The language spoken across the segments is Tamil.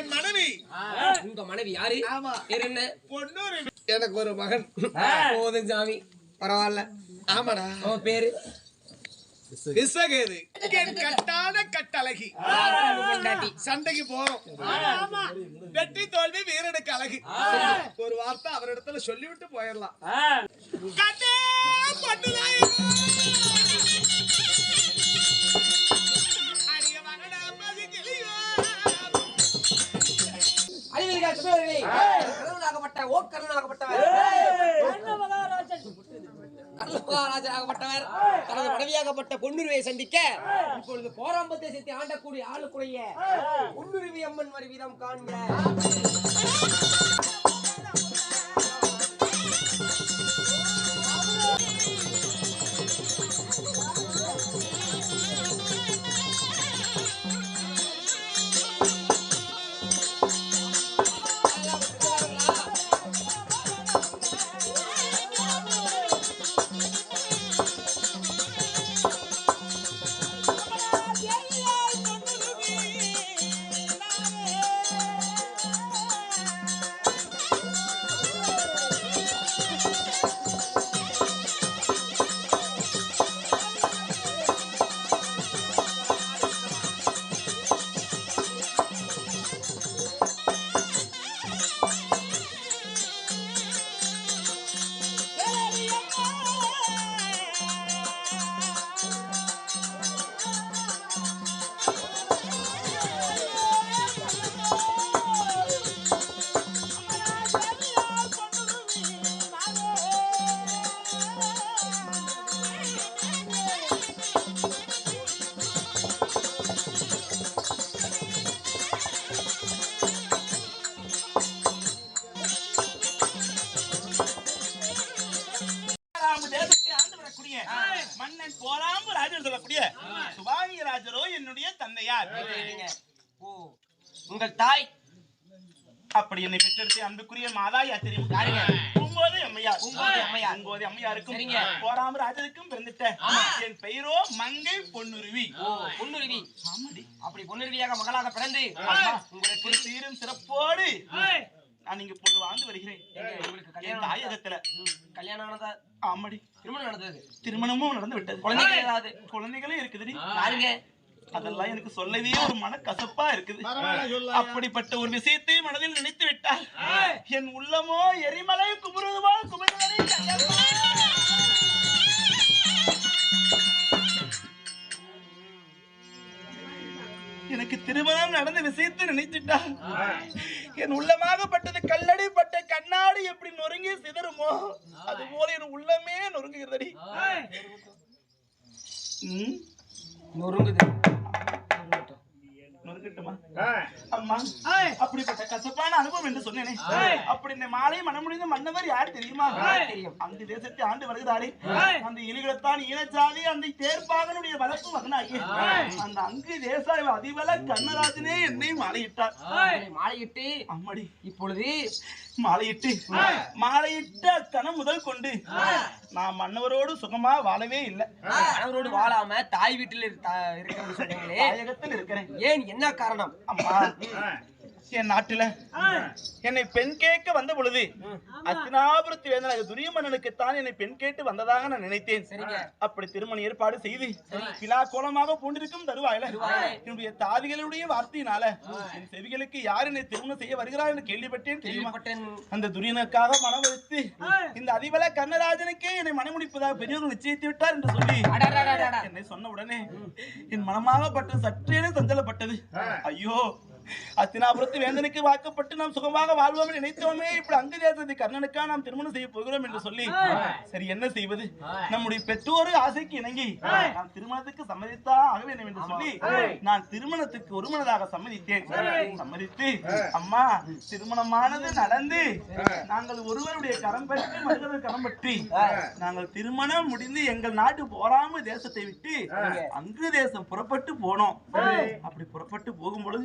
என் மனைவி. உங்க மனைவி யாரு? ஆமா. பேர் என்ன? பொன்னூறு எனக்கு ஒரு மகன். போதும் சாமி. பரவாயில்ல. ஆமாடா. அவன் பேரு? விசகேது. கட்டான கட்டழகி. சண்டைக்கு போறோம். வெற்றி தோல்வி வீரனுக்கு அழகு. ஒரு வார்த்தை அவரிடத்துல சொல்லிவிட்டு போயிடலாம். சுடர்களே கருணாகப்பட்ட ஓ கருணாகப்பட்டவர். கருணாராஜராகப்பட்டவர் தனது மனைவியாகப்பட்ட பொன்னுருவை சந்திக்க இப்பொழுது போராம்பத்தை சேர்த்து ஆண்டக்கூடிய ஆளுக்குடைய பொன்னுருவி அம்மன் வருவிதம் காண்க. மன்னன் போராம்பு ராஜர் சொல்லக்கூடிய சுபாங்கிய ராஜரோ என்னுடைய தந்தையார். உங்கள் தாய் அப்படி என்னை பெற்றெடுத்து அன்புக்குரிய மாதா யாத்திரையும் யாருங்க? பூங்கோதை அம்மையார். பூங்கோதை அம்மையார். பூங்கோதை அம்மையாருக்கும். போராம்பு ராஜருக்கும் பிறந்துட்ட என் பெயரோ மங்கை பொன்னுருவி. பொன்னுருவி. அப்படி பொன்னுருவியாக மகளாக பிறந்து ஒரு சீரும் சிறப்போடு நான் இங்க பொழுது வாழ்ந்து வருகிறேன். என் கல்யாணம் தாயகத்துல கல்யாணம் நடந்தா ஆமாடி. திருமணம் நடந்தது? திருமணமும் நடந்து விட்டது. குழந்தைகள் ஏதாவது குழந்தைகளும் இருக்குதுடி. யாருங்க? அதெல்லாம் எனக்கு சொல்லவே ஒரு மன கசப்பா இருக்குது அப்படிப்பட்ட ஒரு விஷயத்தை மனதில் நினைத்து விட்டால் என் உள்ளமோ எரிமலை குமுறுதுவா குமுறுவதை. எனக்கு திருமணம் நடந்த விஷயத்தை நினைத்துட்டா என் உள்ளமாகப்பட்டது கல்லடி பட்ட கண்ணாடி எப்படி நொறுங்கி சிதறுமோ அது போல என் உள்ளமே நொறுங்குகிறதடி. நொறுங்குது. நொறுக்கட்டுமா அம்மா அப்படிப்பட்ட கசப்பான அனுபவம் என்று சொன்னேனே. அப்படி இந்த மாலை மனமுடிந்த மன்னவர் யார் தெரியுமா? தெரியும். அந்த தேசத்தை ஆண்டு வருகிறாரே. அந்த இலிகுலத்தான் ஈனச்சாதி அந்த தேர்ப்பாகனுடைய வளர்ப்பு மகனாகிய அந்த அங்கு தேசாய் அதிபல கண்ணராஜனே என்னை மாலையிட்டார். மாலையிட்டு அம்மாடி. இப்பொழுது மாலையிட்டு மாலையிட்ட கணம் முதல் கொண்டு. நான் மன்னவரோடு சுகமா வாழவே இல்லை. கணவரோடு வாழாம தாய் வீட்டில் இருக்கிறேன். ஏன் என்ன காரணம்? அம்மா. என் நாட்டுல என்னை பெண் கேட்க வந்த பொழுது அத்தினாபுரத்து வேந்தனாக துரியமன்னனுக்குத்தான் என்னை பெண் கேட்டு வந்ததாக நான் நினைத்தேன். சரிங்க. அப்படி திருமண ஏற்பாடு செய்து விழா கோலமாக பூண்டிருக்கும் தருவாயில என்னுடைய தாதிகளுடைய வார்த்தையினால என் செவிகளுக்கு யார் என்னை திருமணம் செய்ய வருகிறார் என்று கேள்விப்பட்டேன் கேள்விப்பட்டேன். அந்த துரியனுக்காக மனம் வைத்து இந்த அதிபல கண்ணராஜனுக்கே என்னை மனமுடிப்பதாக பெரியவர்கள் நிச்சயித்து விட்டார் என்று சொல்லி. என்னை சொன்ன உடனே என் மனமாகப்பட்டது சற்றேனே சஞ்சலப்பட்டது. ஐயோ அஸ்தினாபுரத்து வேந்தனுக்கு வாக்கப்பட்டு நாம் சுகமாக வாழ்வோம் நினைத்தோமே இப்படி அங்கு தேசத்தை கர்ணனுக்கா நாம் திருமணம் செய்ய போகிறோம் என்று சொல்லி. சரி என்ன செய்வது? நம்முடைய பெற்றோரு ஆசைக்கு இணங்கி நாம் திருமணத்துக்கு சம்மதித்தா ஆக வேண்டும் என்று சொல்லி நான் திருமணத்துக்கு ஒருமனதாக சம்மதித்தேன். சம்மதித்து அம்மா திருமணமானது நடந்து நாங்கள் ஒருவருடைய கரம் பற்றி மனிதர்கள் கரம் பற்றி நாங்கள் திருமணம் முடிந்து எங்கள் நாட்டு போராம தேசத்தை விட்டு அங்கு தேசம் புறப்பட்டு போனோம். அப்படி புறப்பட்டு போகும் பொழுது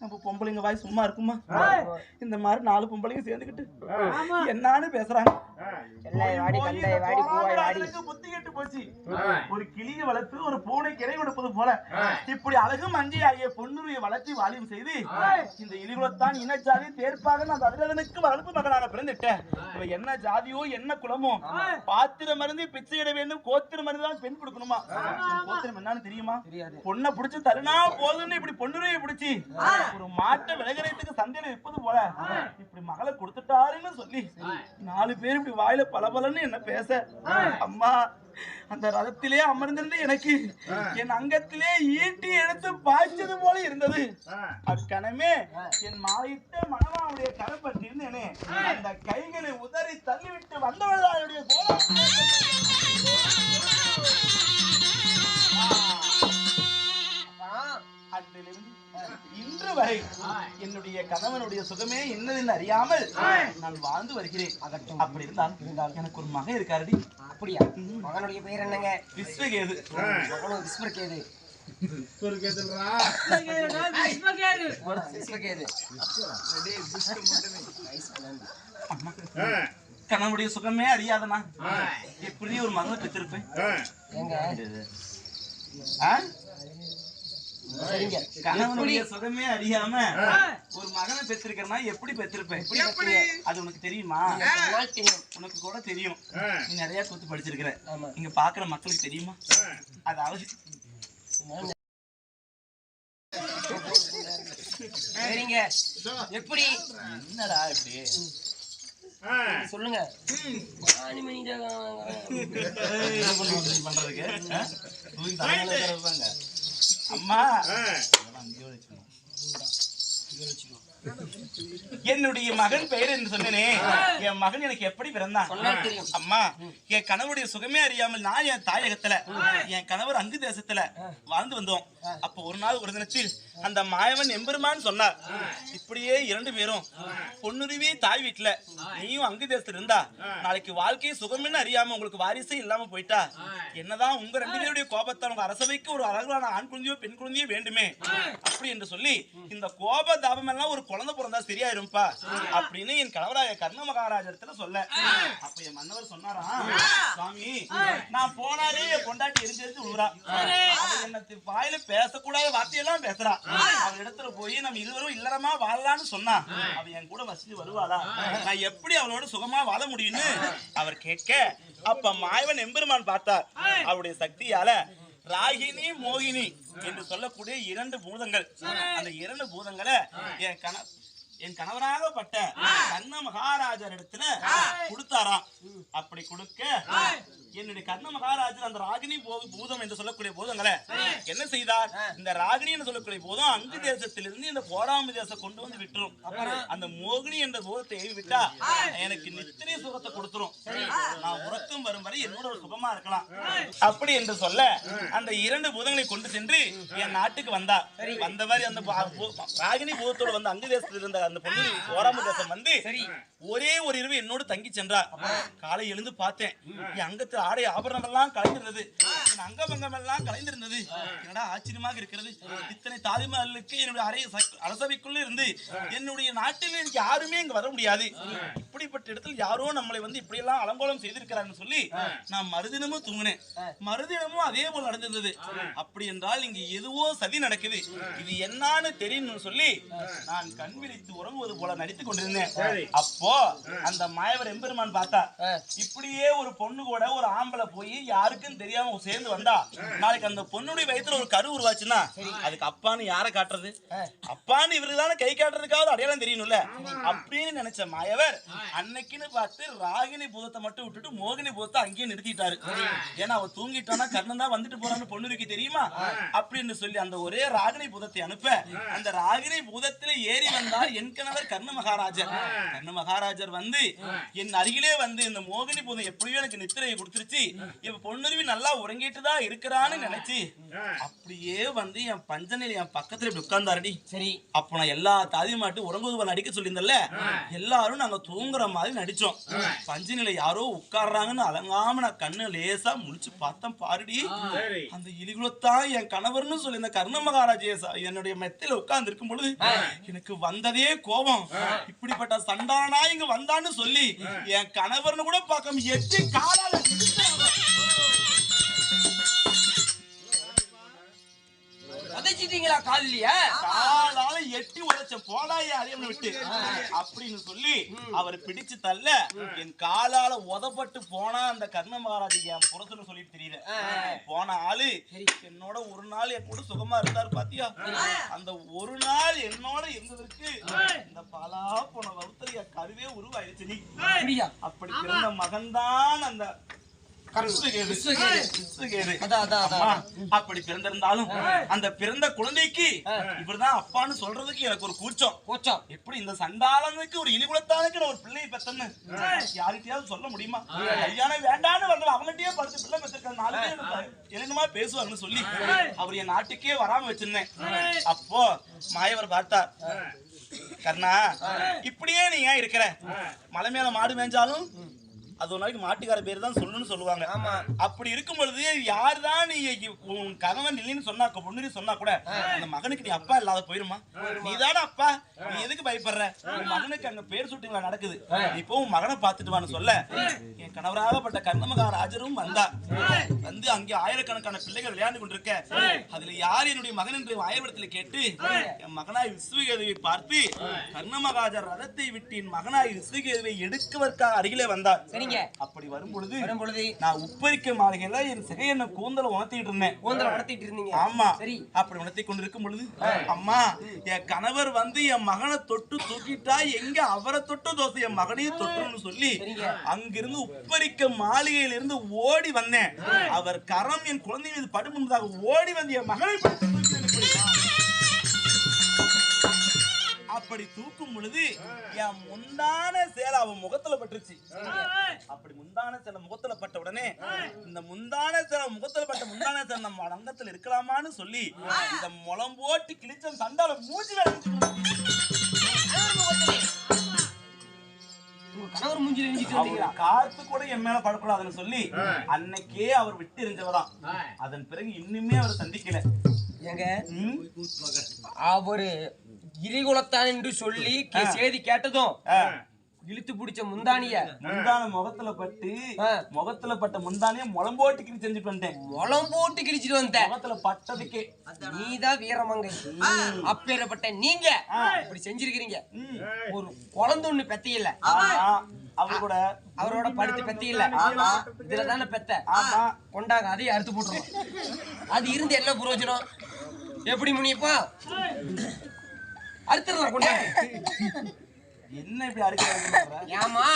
நம்ம பொம்பளைங்க வாய் சும்மா இருக்குமா? இந்த மாதிரி நாலு பொம்பளைங்க சேர்ந்துக்கிட்டு என்னான்னு பேசுறாங்க. எல்லை வாடி கண்டை வாடி பூவாய் வாடி. எனக்கு புத்தி கெட்டு போச்சு. ஒரு கிளியை வளர்த்து ஒரு பூனை கிளை கொடுப்பது போல. இப்படி அழகு மங்கை ஆகிய பொன்னுருவை வளர்த்தி வாலியம் செய்து இந்த இலிகுலத்தான் இனஜாதி தேர்ப்பாக நான் அதிரதனுக்கு வளர்ப்பு மகனாக பிறந்துட்டேன். இவ என்ன ஜாதியோ என்ன குலமோ பாத்திரம் மருந்து பிச்சை இட வேண்டும் கோத்திரம் மருந்து தான் பெண் கொடுக்கணுமா? கோத்திரம் என்னன்னு தெரியுமா? தெரியாது. பொண்ணை புடிச்சு தருணா போதுன்னு இப்படி பொண்ணுரையை பிடிச்சி. ஒரு மாட்டை விலகரைத்துக்கு சந்தையில விற்பது போல. இப்படி மகளை கொடுத்துட்டாருன்னு சொல்லி நாலு பேர் இப்படி வாயில பலபலன்னு என்ன பேச. அம்மா அந்த ரதத்திலே அமர்ந்திருந்து எனக்கு என் அங்கத்திலே ஈட்டி எடுத்து பாய்ச்சது போல இருந்தது. அக்கணமே என் மாயிட்ட மனமாவுடைய கரப்பட்டிருந்தேனே அந்த கைகளை உதறி தள்ளிவிட்டு வந்தவர்களுடைய கோலம் அன்றிலிருந்து இன்று வரை என்னுடைய கணவனுடைய சுகமே என்னதென்று அறியாமல் நான் வாழ்ந்து வருகிறேன். அப்படி இருந்தால் எனக்கு ஒரு மகன் இருக்காருடி. அப்படியா? மகனுடைய பெயர் என்னங்க? விஸ்வகேது. மகனும் விஸ்வகேது. கணவனுடைய சுகமே அறியாதனா எப்படி ஒரு மகனை பெற்றிருப்பேன்? சரிங்க. கணவனுடைய சுகமே அறியாம ஒரு மகனை பெற்றிருக்கிறனா எப்படி பெற்றிருப்பேன்? எப்படி? அது உனக்கு தெரியுமா? உனக்கு கூட தெரியும். நீ நிறைய கூத்து படிச்சிருக்கிற. இங்க பாக்குற மக்களுக்கு தெரியுமா? அதாவது சரிங்க. எப்படி? என்னடா இப்படி? சொல்லுங்க. பண்றதுக்கு? ஆ? தூக்கி தலையில உட்கார வைப்பாங்க. அம்மா அங்கேயே வச்சுக்கணும். என்னுடைய மகன் பெயர் என்று சொன்னேனே. என் மகன் எனக்கு எப்படி பிறந்தான்? அம்மா என் கணவருடைய சுகமே அறியாமல் நான் என் தாயகத்துல என் கணவர் அங்கு தேசத்துல வாழ்ந்து வந்தோம். அப்ப ஒரு நாள் ஒரு தினத்தில் அந்த மாயவன் எம்பெருமான் சொன்னார் இப்படியே இரண்டு பேரும் பொண்ணுருவி தாய் வீட்டுல நீயும் அங்கு தேசத்துல இருந்தா நாளைக்கு வாழ்க்கை சுகம்னு அறியாம உங்களுக்கு வாரிசே இல்லாம போயிட்டா என்னதான் உங்க ரெண்டு பேருடைய கோபத்தால் உங்க அரசவைக்கு ஒரு அழகான ஆண் குழந்தையோ பெண் குழந்தையோ வேண்டுமே? அப்படி என்று சொல்லி இந்த கோப தாபம் எல்லாம் ஒரு குழந்தை பிறந்தா சரியாயிரும்பா அப்படின்னு என் கணவராய கர்ண மகாராஜத்துல சொல்ல. அப்ப என் மன்னவர் சொன்னாராம் சுவாமி நான் போனாலே என் பொண்டாட்டி எரிஞ்சு எரிஞ்சு விழுறா என்ன வாயில பேசக்கூடாத வார்த்தையெல்லாம் பேசுறா. அவ இடத்துல போய் நம்ம இருவரும் இல்லறமா வாழலாம்னு சொன்னா. அவ என் கூட வசதி வருவாளா? நான் எப்படி அவளோட சுகமா வாழ முடியும்னு அவர் கேட்க அப்ப மாயவன் எம்பெருமான் பார்த்தார். அவருடைய சக்தியால ராகினி மோகினி என்று சொல்லக்கூடிய இரண்டு பூதங்கள். அந்த இரண்டு பூதங்களை என் கண என் கணவராகப்பட்ட கர்ண மகாராஜர் இடத்துல கொடுத்தாராம். அப்படி கொடுக்க என்னுடைய கர்ண மகாராஜர் அந்த ராகினி பூதம் என்று சொல்லக்கூடிய பூதங்களை என்ன செய்தார்? இந்த ராகினி என்று சொல்லக்கூடிய பூதம் அங்கு தேசத்திலிருந்து இந்த போராம தேசம் கொண்டு வந்து விட்டுரும். அந்த மோகினி என்ற பூதத்தை ஏவி விட்டா எனக்கு நித்திரை சுகத்தை கொடுத்துரும். நான் உறக்கம் வரும் வரை என்னோட ஒரு சுகமா இருக்கலாம். அப்படி என்று சொல்ல அந்த இரண்டு பூதங்களை கொண்டு சென்று என் நாட்டுக்கு வந்தார் வந்தவர் அந்த பா- பூ- ராகினி பூதத்தோட வந்து அங்கு தேசத்தில் இருந்த அந்த பொண்ணு ஓராம தேசம் வந்து ஒரே ஒரு இரவு என்னோடு தங்கி சென்றார் காலை எழுந்து பார்த்தேன். என் அங்கத்து ஆடை ஆபரணம் எல்லாம் கலைந்திருந்தது. என் அங்கபங்கம் எல்லாம் கலைந்திருந்தது என்னடா ஆச்சரியமாக இருக்கிறது? இத்தனை தாலிமகளுக்கு என்னுடைய அறை அரசவைக்குள்ள இருந்து என்னுடைய நாட்டில் எனக்கு யாருமே இங்க வர முடியாது. இப்படிப்பட்ட இடத்தில் யாரோ நம்மளை வந்து இப்படி எல்லாம் அலங்கோலம் செய்திருக்கிறார்னு சொல்லி நான் மறுதினமும் தூங்கினேன். மறுதினமும் அதே போல் நடந்திருந்தது. அப்படி என்றால் இங்க எதுவோ சதி நடக்குது. இது என்னன்னு தெரியும்னு சொல்லி நான் கண் விழித்து உறங்குவது போல நடித்துக் கொண்டிருந்தேன். அப்போ அந்த மாயவர் எம்பெருமான் பார்த்தா இப்படியே ஒரு பொண்ணு கூட ஒரு ஆம்பளை போய் யாருக்கும் தெரியாம சேர்ந்து வந்தா நாளைக்கு அந்த பொண்ணுடைய வயித்துல ஒரு கரு உருவாச்சுன்னா அதுக்கு அப்பான்னு யாரை காட்டுறது? அப்பான்னு இவருக்கு தானே கை காட்டுறதுக்காவது அடையாளம் தெரியணும்ல. அப்படின்னு நினைச்ச மாயவர் அன்னைக்குன்னு பார்த்து ராகினி பூதத்தை மட்டும் விட்டுட்டு மோகினி பூதத்தை அங்கேயே நிறுத்திட்டாரு. ஏன்னா அவ தூங்கிட்டானா கர்ணன் தான் வந்துட்டு போறான்னு பொண்ணுருக்கு தெரியுமா? அப்படின்னு சொல்லி அந்த ஒரே ராகினி பூதத்தை அனுப்ப அந்த ராகினி பூதத்துல ஏறி வந்தால் என்ன என் கணவர் கர்ண மகாராஜர். கர்ண மகாராஜர் வந்து என் அருகிலே வந்து இந்த மோகினி பூதம் எப்படியோ எனக்கு நித்திரையை கொடுத்துருச்சு. இவ பொண்ணுருவி நல்லா உறங்கிட்டு தான் இருக்கிறான்னு நினைச்சு அப்படியே வந்து என் பஞ்சனையில என் பக்கத்துல இப்படி உட்கார்ந்தாருடி. சரி அப்ப நான் எல்லா தாதி மாட்டு உறங்குவது நடிக்க சொல்லியிருந்தல எல்லாரும் நாங்க தூங்குற மாதிரி நடிச்சோம். பஞ்சனில யாரோ உட்கார்றாங்கன்னு அலங்காம நான் கண்ணு லேசா முழிச்சு பார்த்தேன் பாருடி. அந்த இலிகுலத்தான் என் கணவர்னு சொல்லி இந்த கர்ண மகாராஜே என்னுடைய மெத்தையில உட்கார்ந்து இருக்கும் பொழுது எனக்கு வந்ததே கோபம். இப்படிப்பட்ட சண்டானா இங்க வந்தான்னு சொல்லி என் கணவர்னு கூட பார்க்காம எட்டி காலால உதைச்சிட்டீங்களா காலிலேயே? காலால எட்டி உதைச்ச போடாய அரியவனை விட்டு. அப்படின்னு சொல்லி அவர் பிடிச்சு தள்ள என் காலால உதப்பட்டு போனா அந்த கர்ண மகாராஜா என் புறத்துல சொல்லிட்டு தெரியல போன ஆளு என்னோட ஒரு நாள் என் கூட சுகமா இருந்தாரு பாத்தியா? அந்த ஒரு நாள் என்னோட இருந்ததற்கு இந்த பாலா போன என் கருவே உருவாயிடுச்சு நீ. அப்படி பிறந்த மகன்தான் அந்த அப்படி பிறந்திருந்தாலும் அந்த பிறந்த குழந்தைக்கு இவர்தான் அப்பான்னு சொல்றதுக்கு எனக்கு ஒரு கூச்சம். கோச்சம். எப்படி இந்த சண்டாளனுக்கு ஒரு இலிகுலத்தானுக்கு நான் ஒரு பிள்ளையை பெத்தன்னு? யார்கிட்டயாவது சொல்ல முடியுமா? கல்யாணம் வேண்டான்னு வந்து அவங்ககிட்டயே படுத்து பிள்ளை பெற்றிருக்க நாலு பேர் என்னமா பேசுவாங்கன்னு சொல்லி அவர் என் நாட்டுக்கே வராம வச்சிருந்தேன். அப்போ மாயவர் பார்த்தார். கர்ணா இப்படியே நீ ஏன் இருக்கிற? மலை மேல மாடு மேய்ஞ்சாலும் அது ஒரு நாளைக்கு மாட்டுக்கார பேர் தான் சொல்லணும்னு சொல்லுவாங்க. அப்படி இருக்கும் பொழுது யார் தான் நீ உன் கணவன் இல்லைன்னு சொன்னா பொண்ணு சொன்னா கூட அந்த மகனுக்கு நீ அப்பா இல்லாத போயிருமா? நீ அப்பா. நீ எதுக்கு பயப்படுற? உன் மகனுக்கு அங்க பேர் சுட்டுங்களா நடக்குது. நீ இப்போ உன் மகனை பார்த்துட்டு வான்னு சொல்ல. என் கணவராகப்பட்ட கர்ணமகாராஜரும் வந்தா. வந்து அங்கே ஆயிரக்கணக்கான பிள்ளைகள் விளையாண்டு கொண்டிருக்க. அதுல யார் என்னுடைய மகன் என்று ஆயிரத்தில் கேட்டு என் மகனாய் விஸ்வகேதுவை பார்த்து கர்ணமகாஜர் ரதத்தை விட்டு என் மகனாய் விஸ்வகேதுவை எடுக்குவதற்காக அருகிலே வந்தார். சரிங்க அப்படி வரும் பொழுது வரும் பொழுது நான் உப்பரிக்க மாளிகையில என் சிகையன கூந்தல உணர்த்திட்டு இருந்தேன். கூந்தல வளர்த்திட்டு இருந்தீங்க. ஆமா. சரி. அப்படி உணர்த்தி கொண்டிருக்கும் பொழுது அம்மா என் கணவர் வந்து என் மகனை தொட்டு தூக்கிட்டா எங்க அவரை தொட்டு தோசை என் மகனையும் தொட்டுன்னு சொல்லி அங்கிருந்து உப்பரிக்க மாளிகையில இருந்து ஓடி வந்தேன். அவர் கரம் என் குழந்தை மீது படும் முன்பதாக ஓடி வந்து என் மகனை அப்படி தூக்கும் பொழுது என் முந்தான சேலை அவன் முகத்துல பட்டுருச்சு. அப்படி முந்தான சேலை முகத்துல பட்ட உடனே இந்த முந்தான சேலை முகத்துல பட்ட முந்தான சேலை நம்ம அடங்கத்துல இருக்கலாமான்னு சொல்லி இந்த முளம் போட்டு கிழிச்ச சண்டால கணவர் மூஞ்சில காத்து கூட என் மேல படக்கூடாதுன்னு சொல்லி அன்னைக்கே அவர் விட்டு எரிஞ்சவதான் அதன் பிறகு இன்னுமே அவர் சந்திக்கல. ஏங்க? அவரு கிரிகுலத்தான் என்று சொல்லி செய்தி கேட்டதும். இழுத்து பிடிச்ச முந்தானிய. முந்தான முகத்துல பட்டு. முகத்துல பட்ட முந்தானிய முளம் போட்டு கிழிச்சு செஞ்சுட்டு வந்துட்டேன். முளம் போட்டு கிழிச்சிட்டு வந்த முகத்துல பட்டதுக்கே. நீதான் வீரமங்கை. அப்பேறப்பட்ட நீங்க இப்படி செஞ்சிருக்கிறீங்க. ஒரு குழந்தை ஒண்ணு பெத்தையில ஆமா. அவர் கூட அவரோட படுத்து பெத்தையில ஆமா. இதுல தானே பெத்த கொண்டாங்க. அதையும் அறுத்து போட்டுருவோம் அது இருந்து என்ன பிரயோஜனம் எப்படி முனியப்பா? அறுத்துடலாம் கொண்டாங்க என்ன இப்படி அடிக்கிறாங்க ஏமா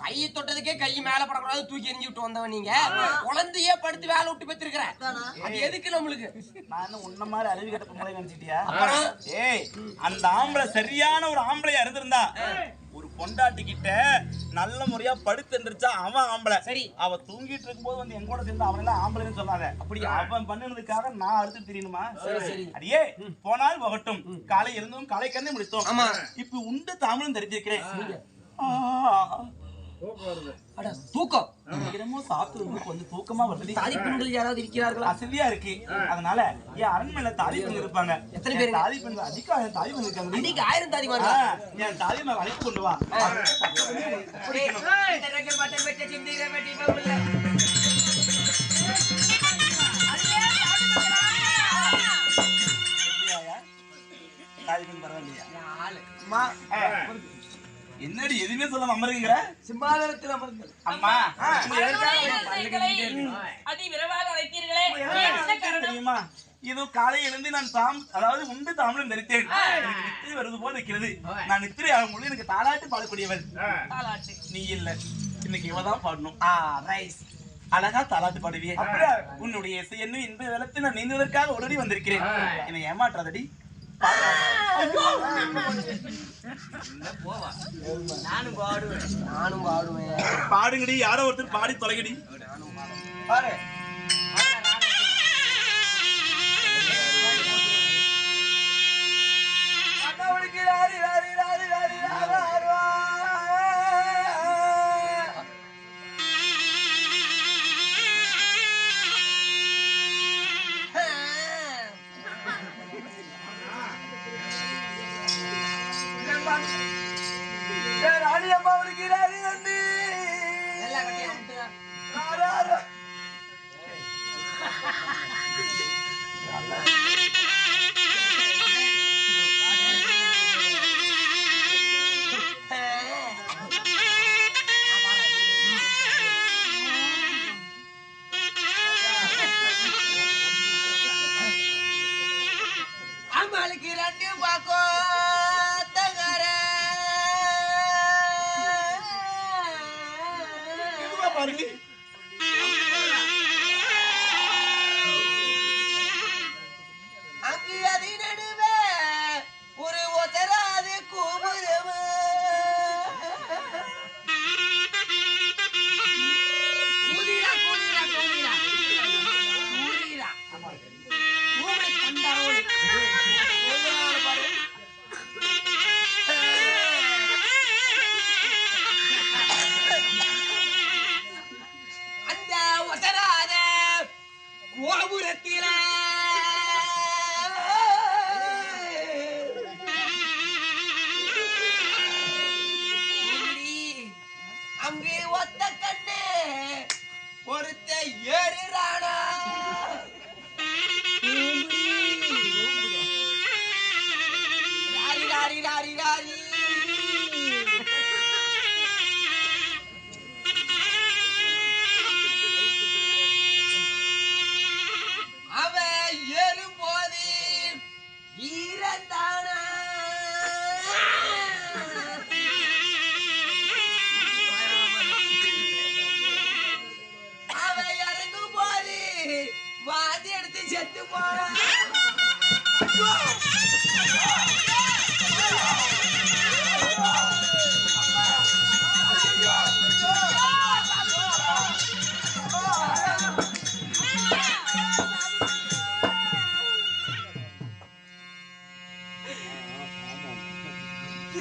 கையை தொட்டதுக்கே கை மேல படக்கூடாது தூக்கி எரிஞ்சு விட்டு வந்தவன் நீங்க. குழந்தையே படுத்து வேலை விட்டு பெற்றிருக்கிற அது எதுக்கு நம்மளுக்கு? நான் உன்ன மாதிரி அறிவு கட்ட பொம்பளை நினைச்சிட்டியா? அப்புறம்? ஏய் அந்த ஆம்பளை சரியான ஒரு ஆம்பளையா இருந்திருந்தா பொண்டாட்டி கிட்ட நல்ல முறையா படுத்து எந்திரிச்சா அவன் ஆம்பளை. சரி. அவ தூங்கிட்டு இருக்கும்போது வந்து என் கூட சேர்ந்து அவன் எல்லாம் ஆம்பளைன்னு சொல்லாத. அப்படி அவன் பண்ணினதுக்காக நான் அடுத்து தெரியணுமா? சரி, சரி. அடியே போனால் போகட்டும் காலை இருந்தும் காலை கண்ணை முடித்தோம். ஆமா. இப்ப உண்டு தமிழும் தெரிஞ்சிருக்கிறேன் ஆ. அட தூக்கம். என்னமோ சாப்பிட்டு வந்து கொஞ்சம் தூக்கமா வருது. தாதி பெண்கள் யாராவது இருக்கிறார்களா? அசதியா இருக்கு. அதனால என் அரண்மனையில தாலி பெண் இருப்பாங்க. எத்தனை பேருங்க? என் தாலி பெண் அதிகம் என் தாலி பெண் இருக்காங்க. அன்னைக்கு ஆயிரம் ஆ, மாறுங்க என் தாலி நான் அழைத்து கொண்டு வா? தாலி பரவாயில்லையா? என்னடி எதுவுமே சொல்லாம அமருங்கிற சிம்மாதனத்தில் அமர்ந்து அம்மா அதி விரைவாக அழைத்தீர்களே. தெரியுமா? இதோ காலை எழுந்து நான் தாம் அதாவது உண்டு தாமலம் தரித்தேன் எனக்கு நித்திரை வருது போல இருக்கிறது நான் நித்திரை ஆகும் பொழுது எனக்கு தாலாட்டு பாடக்கூடியவள் தாலாட்டு. நீ இல்ல. இன்னைக்கு இவதான் பாடணும். ஆ ரைஸ். அழகா தாலாட்டு பாடுவியே. உன்னுடைய இசை என்ன இன்ப வெள்ளத்தை நான் நீந்துவதற்காக உடனே வந்திருக்கிறேன். என்னை ஏமாற்றாதடி. பாடுங்கடி யாரோ ஒருத்தர் பாடி தொலைங்கடி. பாரு எல்லா கட்டையும் அமுத்துங்க. அம்மாளுக்கு मर गई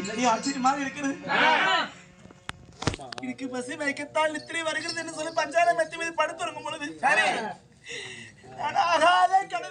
என்னடி ஆச்சரியமாக இருக்கிறது எனக்கு பசி வைக்கத்தால் நித்திரை வருகிறது என்று சொல்லி பஞ்சாரம் மெத்தி மீது படுத்துறங்கும் பொழுது சரி ஆகாத கனவு